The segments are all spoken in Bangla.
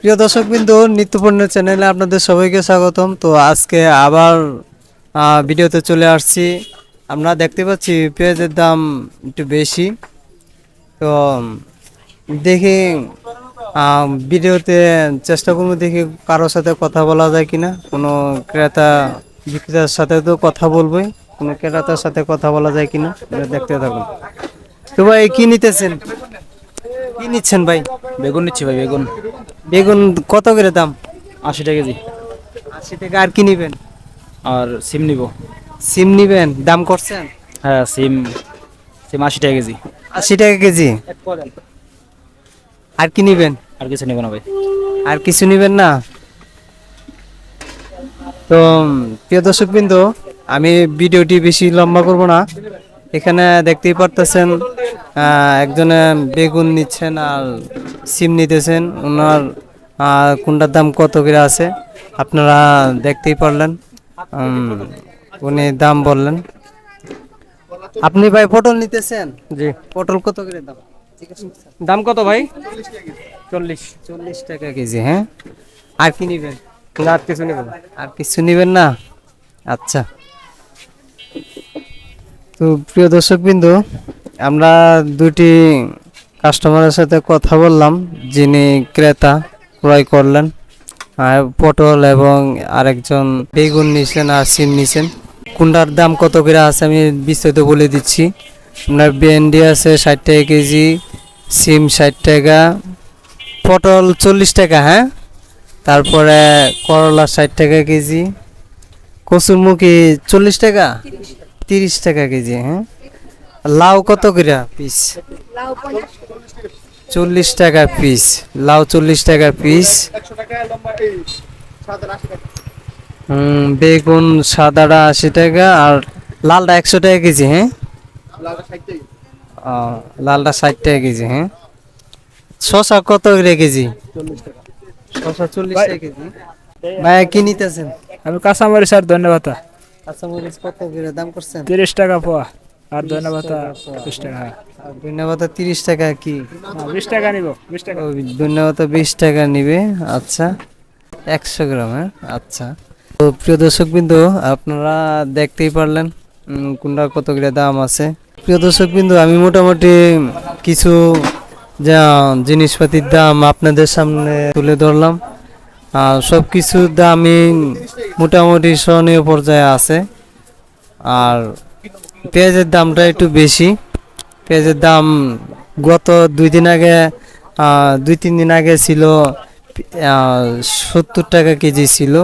প্রিয় দর্শক বিন্দু নিত্যপূর্ণ চ্যানেলে আপনাদের সবাইকে স্বাগতম। তো আজকে আবার ভিডিওতে চলে আসছি। আমরা দেখতে পাচ্ছি পেঁয়াজের দাম একটু বেশি। তো, দেখি ভিডিওতে চেষ্টা করব দেখি কারোর সাথে কথা বলা যায় কিনা। কোনো ক্রেতা বিক্রেতার সাথে তো কথা বলবোই, কোনো ক্রেতার সাথে কথা বলা যায় কিনা দেখতে থাকুন। তো ভাই, কী নিতেছেন? কী নিচ্ছেন ভাই? বেগুন নিচ্ছি ভাই, বেগুন। বেগুন কত করে দাম? আশি টাকা কেজি। আশি টাকা আর কি নিবেন? আর সিম নিব। সিম নিবেন? দাম করছেন? হ্যাঁ সিম সিম আশি টাকা কেজি। আশি টাকা কেজি? আর কি নিবেন? আর কিছু নেব না ভাই। আর কিছু নিবেন না? তো প্রিয় দর্শক বিন্দু আমি ভিডিওটি বেশি লম্বা করব না। এখানে দেখতেই পারতেছেন একজনে বেগুন নিচ্ছেন আর সিম নিতেছেন ওনার কোনটার দাম কত করে আছে আপনারা দেখতেই পারলেন উনি দাম বললেন। আপনি ভাই পটল নিতেছেন? জি। পটল কত করে দাম? দাম কত ভাই? চল্লিশ। চল্লিশ টাকা কেজি হ্যাঁ? আর কি নিবেন? না আর কিছু নেব আর কিছু নিবেন না? আচ্ছা। তো প্রিয় দর্শক বিন্দু আমরা দুটি কাস্টমারের সাথে কথা বললাম, যিনি ক্রেতা, ক্রয় করলেন। পটল এবং আরেকজন বেগুন নিছেন আর সিম নিছেন। কুন্ডার দাম কত করে আছে আমি বিস্তারিত বলে দিচ্ছি। আপনার ভেন্ডি আছে ষাট টাকা কেজি, সিম ষাট টাকা, পটল চল্লিশ টাকা হ্যাঁ? তারপরে করলা ষাট টাকা কেজি, কচুরমুখী চল্লিশ টাকা, তিরিশ টাকা কেজি হ্যাঁ? লাউ কত করে পিস চল্লিশ টাকা পিস লাউ চল্লিশ টাকা পিস হুম বেগুন সাদাটা আশি টাকা আর লালটা একশো টাকা কেজি হ্যাঁ? লালটা ষাট টাকা কেজি হ্যাঁ? শশা কত করে কেজি? শশা চল্লিশ টাকা কেজি। ভাইয়া কি নিতেছেন? আমি কাঁচামরিচ আর ধন্যবাদ। কাঁচামরিচ কত করে? দাম করছেন? তিরিশ টাকা পোয়া। আর ধন্যবাদ বিশ টাকা। আর ধন্যবাদ তিরিশ টাকা কি? বিশ টাকা নিব বিশ টাকা। ও, ধন্যবাদ বিশ টাকা নিবে আচ্ছা। একশো গ্রাম হ্যাঁ? আচ্ছা। তো প্রিয় দর্শক বিন্দু আপনারা দেখতেই পারলেন কোনটা কত করে দাম আছে। প্রিয় দর্শক বিন্দু আমি মোটামুটি কিছু যা জিনিসপাতির দাম আপনাদের সামনে তুলে ধরলাম। আর সব কিছুর দামই মোটামুটি সহনীয় পর্যায়ে আছে। আর পেঁয়াজের দামটা একটু বেশি। পেঁয়াজের দাম গত দুই দিন আগে দুই তিন দিন আগে ছিল সত্তর টাকা কেজি ছিল।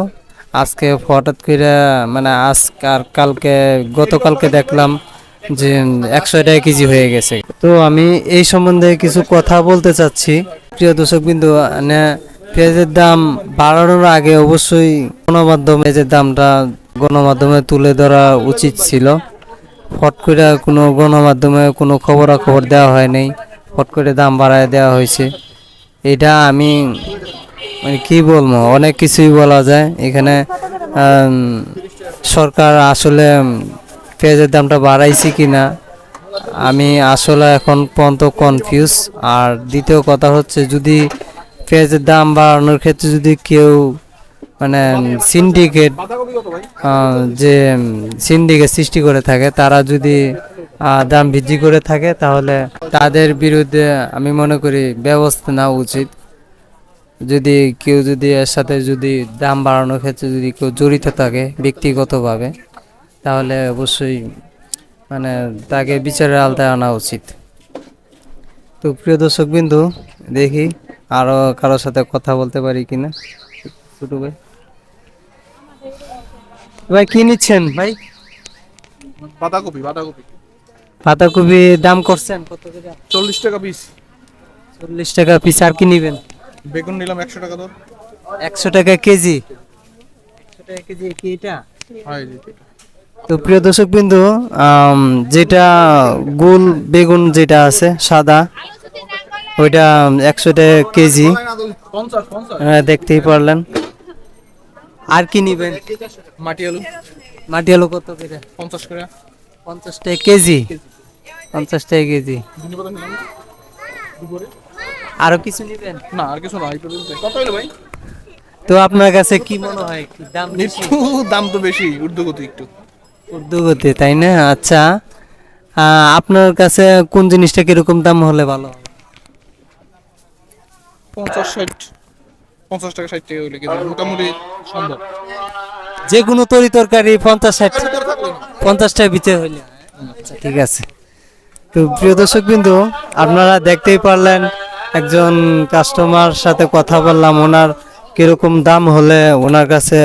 আজকে হঠাৎ করে মানে আজকে আর কালকে, গতকালকে দেখলাম যে একশো টাকা কেজি হয়ে গেছে। তো আমি এই সম্বন্ধে কিছু কথা বলতে চাচ্ছি। প্রিয় দর্শক বিন্দু মানে পেঁয়াজের দাম বাড়ানোর আগে অবশ্যই গণমাধ্যমে যে দামটা গণমাধ্যমে তুলে ধরা উচিত ছিল। ফট করে কোনো গণমাধ্যমে কোনো খবরাখবর দেওয়া হয় নাই। ফট করে দাম বাড়ায় দেওয়া হয়েছে। এটা আমি মানে কি বলব, অনেক কিছুই বলা যায়। এখানে সরকার আসলে পেঁয়াজের দামটা বাড়াইছে কি না আমি আসলে এখন পর্যন্ত কনফিউজ আর দ্বিতীয় কথা হচ্ছে, যদি পেঁয়াজের দাম বাড়ানোর ক্ষেত্রে যদি কেউ মানে সিন্ডিকেট যে সিন্ডিকেট সৃষ্টি করে থাকে, তারা যদি দাম বৃদ্ধি করে থাকে, তাহলে তাদের বিরুদ্ধে আমি মনে করি ব্যবস্থা নেওয়া উচিত। যদি কেউ যদি এর সাথে যদি দাম বাড়ানোর ক্ষেত্রে যদি কেউ জড়িত থাকে ব্যক্তিগতভাবে, তাহলে অবশ্যই মানে তাকে বিচারের আলতায় আনা উচিত। তো প্রিয় দর্শক বিন্দু দেখি আরও কারোর সাথে কথা বলতে পারি কিনা? ছোট ভাই। ভাই কি নিচ্ছেন ভাই? বাঁধাকপি বাঁধাকপি। পাতাকপি দাম করছেন কত করে? চল্লিশ টাকা পিস চল্লিশ টাকা পিস আর কি নিবেন? বেগুন নিলাম একশো টাকা দর। একশো টাকা কেজি? একশো টাকা কেজি কি এটা? হয় জি তো প্রিয় দর্শক বিন্দু যেটা গোল বেগুন যেটা আছে সাদা ওইটা একশো টাকা কেজি। আহ, দেখতেই পারলেন। আর কি নিবেন? মাটি আলু। মাটি আলু কত করে? পঞ্চাশ করে। পঞ্চাশ টাকা কেজি? পঞ্চাশ টাকা কেজি। আরও কিছু নেবেন? না আর কিছু না কত হলো ভাই? তো আপনার কাছে কি মনে হয় কি দাম বেশি? একটু দাম তো বেশি ঊর্ধ্বগতি একটু। উর্দুগতি তাই না? আচ্ছা আপনার কাছে কোন জিনিসটা কীরকম দাম হলে ভালো? পঞ্চাশ ষাট। পঞ্চাশ টাকা, ষাট টাকা হইলে কিন্তু মোটামুটি সম্ভব। যে কোনো তরি তরকারি পঞ্চাশ, ষাট না। ভিতরে হইলে। আচ্ছা ঠিক আছে। তো প্রিয় দর্শক বিন্দু আপনারা দেখতেই পারলেন, একজন কাস্টমার সাথে কথা বললাম, ওনার কীরকম দাম হলে ওনার কাছে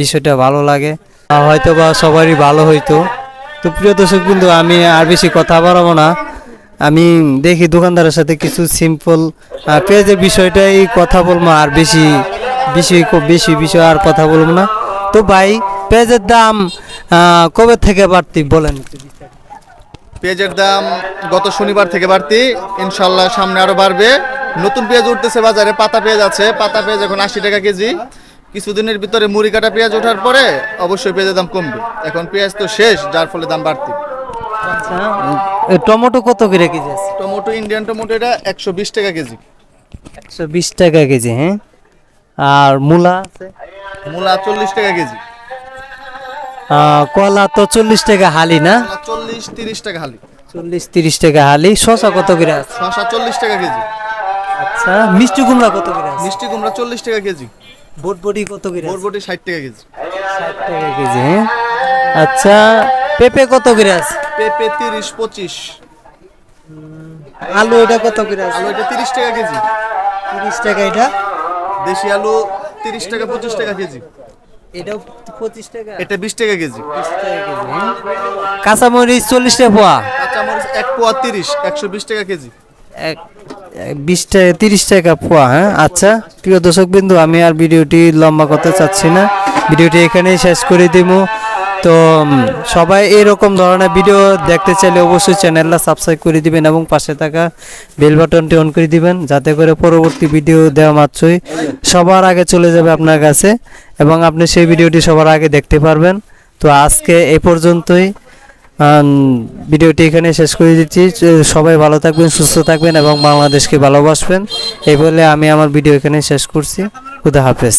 বিষয়টা ভালো লাগে। হয়তো বা সবারই ভালো হইতো। তো প্রিয় দর্শক বিন্দু আমি আর বেশি কথা বাড়াবো না। আমি দেখি দোকানদারের সাথে কিছু সিম্পল পেঁয়াজের বিষয়টাই কথা বলব আর বেশি বেশি বেশি বিষয় আর কথা বলব না। তো ভাই পেঁয়াজের দাম কবে থেকে বাড়তি বলেন? পেঁয়াজের দাম গত শনিবার থেকে বাড়তি ইনশাল্লাহ সামনে আরও বাড়বে। নতুন পেঁয়াজ উঠতেছে বাজারে পাতা পেঁয়াজ আছে পাতা পেঁয়াজ এখন আশি টাকা কেজি। কিছুদিনের ভিতরে মুড়ি কাটা পেঁয়াজ ওঠার পরে অবশ্যই পেঁয়াজের দাম কমবে। এখন পেঁয়াজ তো শেষ যার ফলে দাম বাড়তি। আচ্ছা। টমেটো কত করে কেজি আছে? টমেটো ইন্ডিয়ান টমেটো এটা একশো বিশ টাকা কেজি। একশো বিশ টাকা কেজি হ্যাঁ? আর মূলা আছে? মূলা চল্লিশ টাকা কেজি। কলা তো চল্লিশ টাকা হালি না? চল্লিশ তিরিশ টাকা হালি। চল্লিশ তিরিশ টাকা হালি। শশা কত করে আছে? শশা চল্লিশ টাকা কেজি। আচ্ছা মিষ্টি কুমড়া কত করে আছে? মিষ্টি কুমড়া চল্লিশ টাকা কেজি। বটবটি কত করে আছে? বরবটি ষাট টাকা কেজি। ষাট টাকা কেজি হ্যাঁ? আচ্ছা পেঁপে কত করে আছে? পেঁপে তিরিশ পঁচিশ। আলু এটা কত করে আছে? আলু এটা তিরিশ টাকা কেজি। তিরিশ টাকা এটা? দেশি আলু তিরিশ টাকা পঁচিশ টাকা কেজি। এটাও পঁচিশ টাকা? এটা বিশ টাকা কেজি। বিশ টাকা কেজি। কাঁচামরিচ চল্লিশ টাকা পোয়া? কাঁচামরিচ এক পোয়া তিরিশ একশো বিশ টাকা কেজি। এক বিশ টাকা তিরিশ টাকা পোয়া হ্যাঁ? আচ্ছা প্রিয় দর্শক বিন্দু আমি আর ভিডিওটি লম্বা করতে চাচ্ছি না। ভিডিওটি এখানেই শেষ করে দিব। তো সবাই এরকম ধরনের ভিডিও দেখতে চাইলে অবশ্যই চ্যানেলটা সাবস্ক্রাইব করে দিবেন এবং পাশে থাকা বেল বাটনটি অন করে দিবেন, যাতে করে পরবর্তী ভিডিও দেওয়া মাত্রই সবার আগে চলে যাবে আপনার কাছে এবং আপনি সেই ভিডিওটি সবার আগে দেখতে পারবেন। তো আজকে এ পর্যন্তই। ভিডিওটি এখানে শেষ করে দিচ্ছি। সবাই ভালো থাকবেন, সুস্থ থাকবেন এবং বাংলাদেশকে ভালোবাসবেন। এই বলে আমি আমার ভিডিও এখানে শেষ করছি। খুদা হাফেজ।